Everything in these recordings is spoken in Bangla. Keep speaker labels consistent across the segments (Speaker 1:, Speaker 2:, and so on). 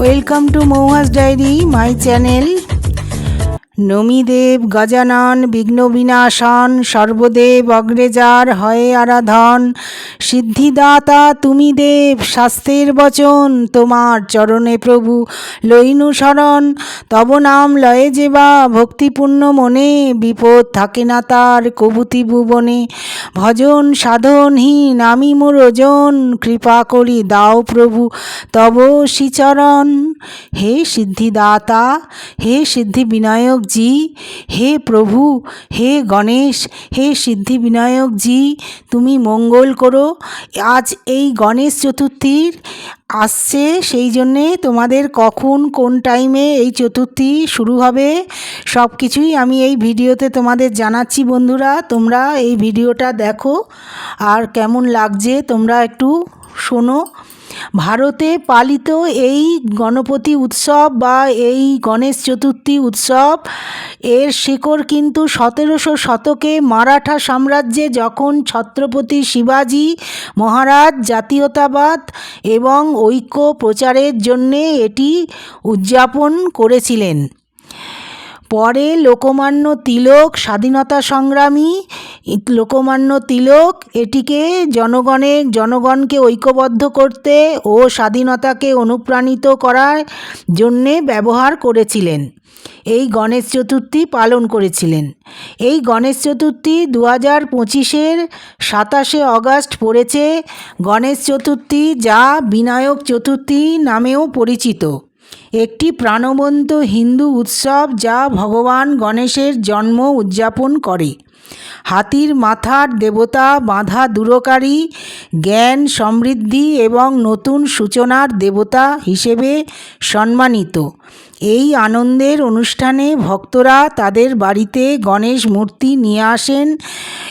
Speaker 1: Welcome to Mouhas diary my channel নমিদেব Gajanan বিঘ্ন বিনাশন সর্বদেব অগ্রেজার, হয়ে আরাধন। সিদ্ধিদাতা তুমি দেব, শাস্ত্রের বচন, তোমার চরণে প্রভু, লইনু শরণ। তব নাম লয়ে যেবা, ভক্তিপূর্ণ মনে, বিপদ থাকে না তার কবুতি ভুবনে ভজন সাধনহীন, আমি মোর ওজন, কৃপা করি দাও প্রভু, তব শ্রীচরণ। হে সিদ্ধিদাতা, হে সিদ্ধি বিনায়ক জি হে প্রভু, হে গণেশ, হে সিদ্ধি বিনায়ক জি তুমি মঙ্গল করো। আজ এই গণেশ চতুর্থীর আসছে, সেই জন্যে তোমাদের কখন, কোন টাইমে এই চতুর্থী শুরু হবে সব কিছুই আমি এই ভিডিওতে তোমাদের জানাচ্ছি বন্ধুরা। তোমরা এই ভিডিওটা দেখো, আর কেমন লাগছে তোমরা একটু শোনো। ভারতে পালিত এই গণপতি উৎসব বা এই গণেশ চতুর্থী উৎসব, এর শিকড় কিন্তু সতেরোশো শতকে মারাঠা সাম্রাজ্যে যখন ছত্রপতি শিবাজি মহারাজ জাতীয়তাবাদ এবং ঐক্য প্রচারের জন্যে এটি উদযাপন করেছিলেন। পরে লোকমান্য তিলক স্বাধীনতা সংগ্রামী, লোকমান্য তিলক এটিকে জনগণের জনগণকে ঐক্যবদ্ধ করতে ও স্বাধীনতাকে অনুপ্রাণিত করার জন্যে ব্যবহার করেছিলেন। এই গণেশ চতুর্থী পালন করেছিলেন। এই গণেশ চতুর্থী দু হাজার পঁচিশের সাতাশে অগাস্ট পড়েছে। গণেশ চতুর্থী যা বিনায়ক চতুর্থী নামেও পরিচিত। একটি প্রাণবন্ত হিন্দু উৎসব যা ভগবান গণেশের জন্ম উদযাপন করে। হাতির মাথার দেবতা, বাধা দূরকারী, জ্ঞান সমৃদ্ধি এবং নতুন সূচনার দেবতা হিসেবে সম্মানিত। এই আনন্দের অনুষ্ঠানে ভক্তরা তাদের বাড়িতে গণেশ মূর্তি নিয়ে আসেন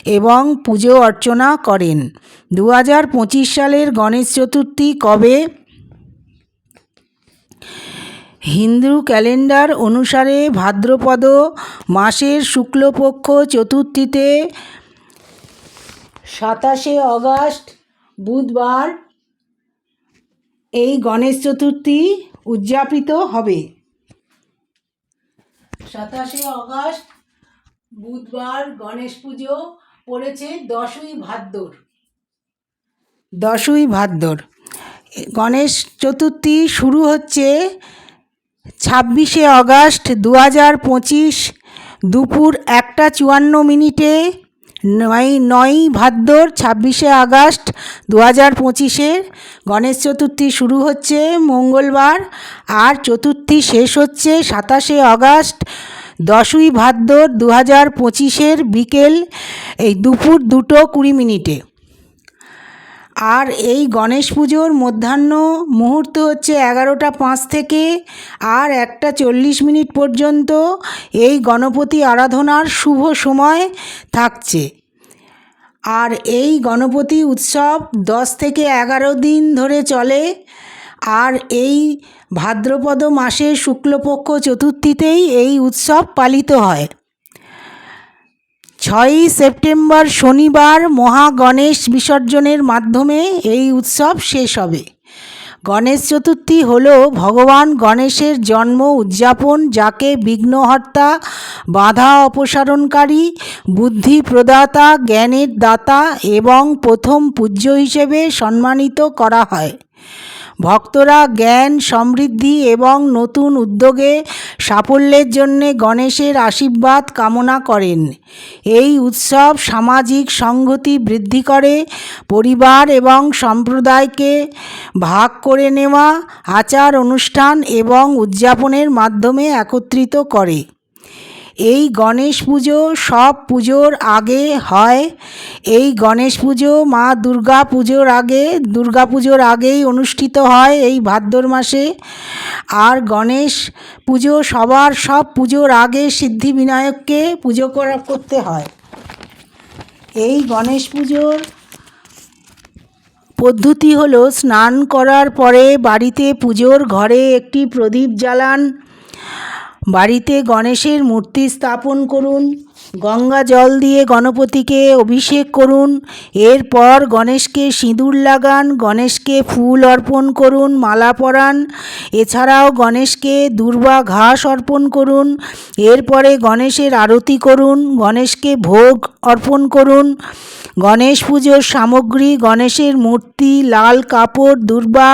Speaker 1: এবং পুজো অর্চনা করেন। দু হাজার পঁচিশ সালের গণেশ চতুর্থী কবে? হিন্দু ক্যালেন্ডার অনুসারে ভাদ্রপদ মাসের শুক্লপক্ষ চতুর্থীতে সাতাশে অগাস্ট, বুধবার এই গণেশ চতুর্থী উদযাপিত হবে। সাতাশে অগাস্ট, বুধবার গণেশ পুজো পড়েছে দশই ভাদ্র দশই ভাদ্র গণেশ চতুর্থী শুরু হচ্ছে ছাব্বিশে অগাস্ট দু হাজার পঁচিশ, দুপুর একটা চুয়ান্ন মিনিটে নয় নয়ই ভাদ্র ছাব্বিশে আগস্ট দু হাজার পঁচিশের গণেশ চতুর্থী শুরু হচ্ছে মঙ্গলবার আর চতুর্থী শেষ হচ্ছে সাতাশে আগস্ট দশই ভাদ্র দু হাজার পঁচিশের বিকেল, এই দুপুর দুটো কুড়ি মিনিটে। আর এই গণেশ পুজোর মধ্যাহ্ন মুহূর্ত হচ্ছে এগারোটা পাঁচ থেকে আর একটা চল্লিশ মিনিট পর্যন্ত এই গণপতি আরাধনার শুভ সময় থাকছে। আর এই গণপতি উৎসব দশ থেকে এগারো দিন ধরে চলে। আর এই ভাদ্রপদ মাসের শুক্লপক্ষ চতুর্থীতেই এই উৎসব পালিত হয়। ছয়ই সেপ্টেম্বর শনিবার মহা গণেশ বিসর্জনের মাধ্যমে এই উৎসব শেষ হবে। গণেশ চতুর্থী হল ভগবান গণেশের জন্ম উদযাপন, যাকে বিঘ্নহর্তা, বাধা অপসারণকারী, বুদ্ধি প্রদাতা, জ্ঞানের দাতা এবং প্রথম পূজ্য হিসেবে সম্মানিত করা হয়। ভক্তরা জ্ঞান, সমৃদ্ধি এবং নতুন উদ্যোগে সাফল্যের জন্যে গণেশের আশীর্বাদ কামনা করেন। এই উৎসব সামাজিক সংহতি বৃদ্ধি করে, পরিবার এবং সম্প্রদায়কে ভাগ করে নেওয়া, আচার অনুষ্ঠান এবং উদযাপনের মাধ্যমে একত্রিত করে। এই গণেশ পুজো সব পুজোর আগে হয়। এই গণেশ পুজো মা দুর্গা পুজোর আগে, দুর্গা পুজোর আগেই অনুষ্ঠিত হয় এই ভাদ্র মাসে। আর গণেশ পুজো সবার সব পুজোর আগে সিদ্ধিবিনায়ককে পুজো করা করতে হয়। এই গণেশ পুজোর পদ্ধতি হলো স্নান করার পরে বাড়িতে পুজোর ঘরে একটি প্রদীপ জ্বালান। বাড়িতে গণেশের মূর্তি স্থাপন করুন, গঙ্গা জল দিয়ে গণপতিকে অভিষেক করুন, এরপর গণেশকে সিঁদুর লাগান, গণেশকে ফুল অর্পণ করুন, মালা পরান, এছাড়াও গণেশকে দুর্বা ঘাস অর্পণ করুন, এরপরে গণেশের আরতি করুন, গণেশকে ভোগ অর্পণ করুন, গণেশ পুজোর সামগ্রী, গণেশের মূর্তি, লাল কাপড়, দূর্বা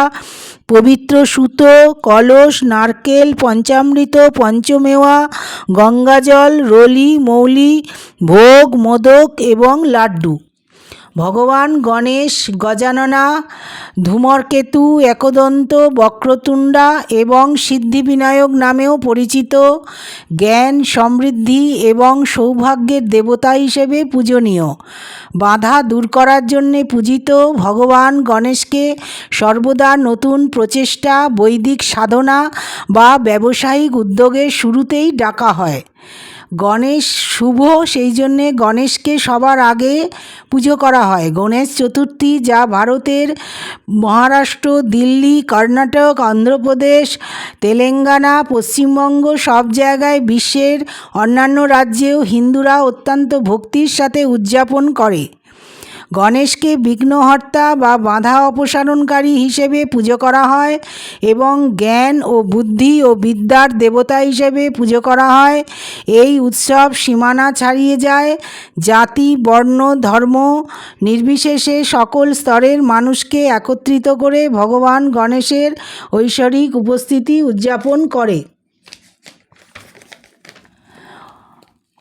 Speaker 1: পবিত্র সুতো কলস নারকেল পঞ্চামৃত পঞ্চমেওয়া গঙ্গাজল রলি মৌলি ভোগ মোদক এবং লাড্ডু। ভগবান গণেশ, গজাননা, ধূমরকেতু, একদন্ত, বক্রতুণ্ডা এবং সিদ্ধিবিনায়ক নামেও পরিচিত। জ্ঞান, সমৃদ্ধি এবং সৌভাগ্যের দেবতা হিসেবে পূজনীয়। বাধা দূর করার জন্যে পূজিত ভগবান গণেশকে সর্বদা নতুন প্রচেষ্টা, বৈদিক সাধনা বা ব্যবসায়িক উদ্যোগের শুরুতেই ডাকা হয়। গণেশ শুভ, সেই জন্যে গণেশকে সবার আগে পুজো করা হয়। গণেশ চতুর্থী যা ভারতের মহারাষ্ট্র, দিল্লি, কর্ণাটক, অন্ধ্রপ্রদেশ, তেলেঙ্গানা, পশ্চিমবঙ্গ সব জায়গায় বিশ্বের অন্যান্য রাজ্যেও হিন্দুরা অত্যন্ত ভক্তির সাথে উদযাপন করে। গণেশকে বিঘ্নহর্তা বা বাধা অপসারণকারী হিসেবে পুজো করা হয় এবং জ্ঞান ও বুদ্ধি ও বিদ্যার দেবতা হিসেবে পুজো করা হয়। এই উৎসব সীমানা ছাড়িয়ে যায়। জাতি, বর্ণ, ধর্ম নির্বিশেষে সকল স্তরের মানুষকে একত্রিত করে ভগবান গণেশের ঐশ্বরিক উপস্থিতি উদযাপন করে।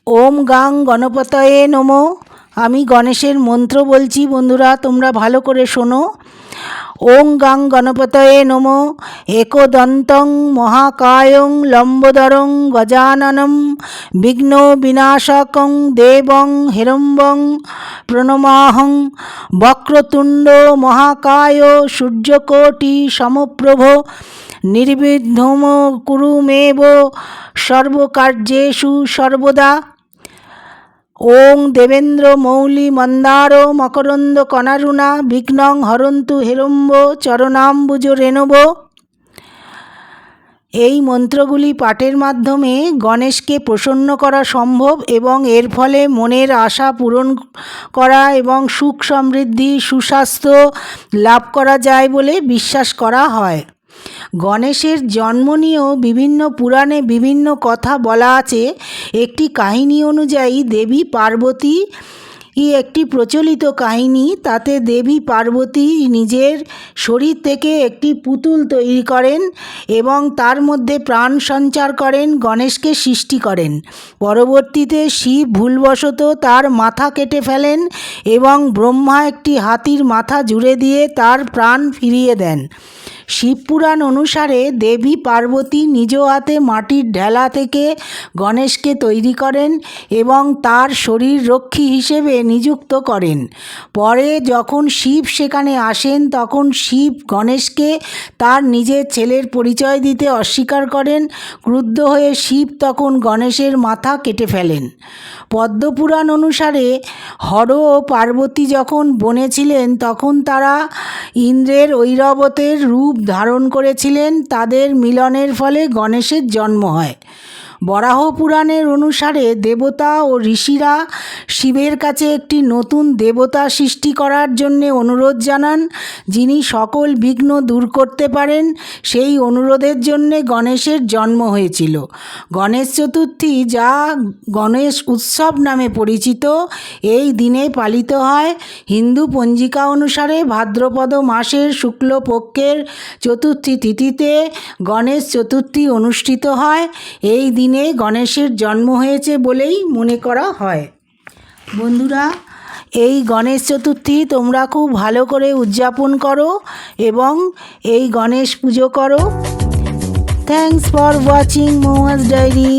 Speaker 1: ওম গাং গণপতয়ে নমো। আমি গণেশের মন্ত্র বলছি, বন্ধুরা, তোমরা ভালো করে শোনো। ওং গাং গণপতয়ে নম। একদন্তং মহাকায়ং লম্বদরং গজাননম বিঘ্ন বিনাশকং দেবং হিরম্বং প্রণমাহং বক্রতুণ্ড মহাকায় সূর্যকোটি সমপ্রভ নির্বিঘ্নম কুরুমেব সর্বকার্যেষু সর্বদা। ওং দেবেন্দ্র মৌলি মন্দার মকরন্দ কনারুণা বিঘ্নং হরন্তু হেরম্ব চরণাম্বুজ রেণব। এই মন্ত্রগুলি পাঠের মাধ্যমে গণেশকে প্রসন্ন করা সম্ভব এবং এর ফলে মনের আশা পূরণ করা এবং সুখ সমৃদ্ধি, সুস্বাস্থ্য লাভ করা যায় বলে বিশ্বাস করা হয়। গণেশের জন্ম নিয়েও বিভিন্ন পুরাণে বিভিন্ন কথা বলা আছে। একটি কাহিনী অনুযায়ী দেবী পার্বতী একটি প্রচলিত কাহিনী। তাতে দেবী পার্বতী নিজের শরীর থেকে একটি পুতুল তৈরি করেন এবং তার মধ্যে প্রাণ সঞ্চার করেন, গণেশকে সৃষ্টি করেন। পরবর্তীতে শিব ভুলবশত তার মাথা কেটে ফেলেন এবং ব্রহ্মা একটি হাতির মাথা জুড়ে দিয়ে তার প্রাণ ফিরিয়ে দেন। শিবপুরাণ অনুসারে দেবী পার্বতী নিজ হাতে মাটির ঢেলা থেকে গণেশকে তৈরি করেন এবং তার শরীর রক্ষী হিসেবে নিযুক্ত করেন। পরে যখন শিব সেখানে আসেন, তখন শিব গণেশকে তার নিজের ছেলের পরিচয় দিতে অস্বীকার করেন। ক্রুদ্ধ হয়ে শিব তখন গণেশের মাথা কেটে ফেলেন। পদ্মপুরাণ অনুসারে হর ও পার্বতী যখন বনে ছিলেন, তখন তারা ইন্দ্রের ঐরাবতের রূপ ধারণ করেছিলেন। তাদের মিলনের ফলে গণেশের জন্ম হয়। বরাহ পুরাণের অনুসারে দেবতা ও ঋষিরা শিবের কাছে একটি নতুন দেবতা সৃষ্টি করার জন্যে অনুরোধ জানান, যিনি সকল বিঘ্ন দূর করতে পারেন, সেই অনুরোধের জন্যে গণেশের জন্ম হয়েছিল। গণেশ চতুর্থী যা গণেশ উৎসব নামে পরিচিত, এই দিনে পালিত হয়। হিন্দু পঞ্জিকা অনুসারে ভাদ্রপদ মাসের শুক্লপক্ষের চতুর্থী তিথিতে গণেশ চতুর্থী অনুষ্ঠিত হয়। এই দিনে দিনে গণেশের জন্ম হয়েছে বলেই মনে করা হয়। বন্ধুরা, এই গণেশ চতুর্থী তোমরা খুব ভালো করে উদযাপন করো এবং এই গণেশ পুজো করো। Thanks for watching Momas diary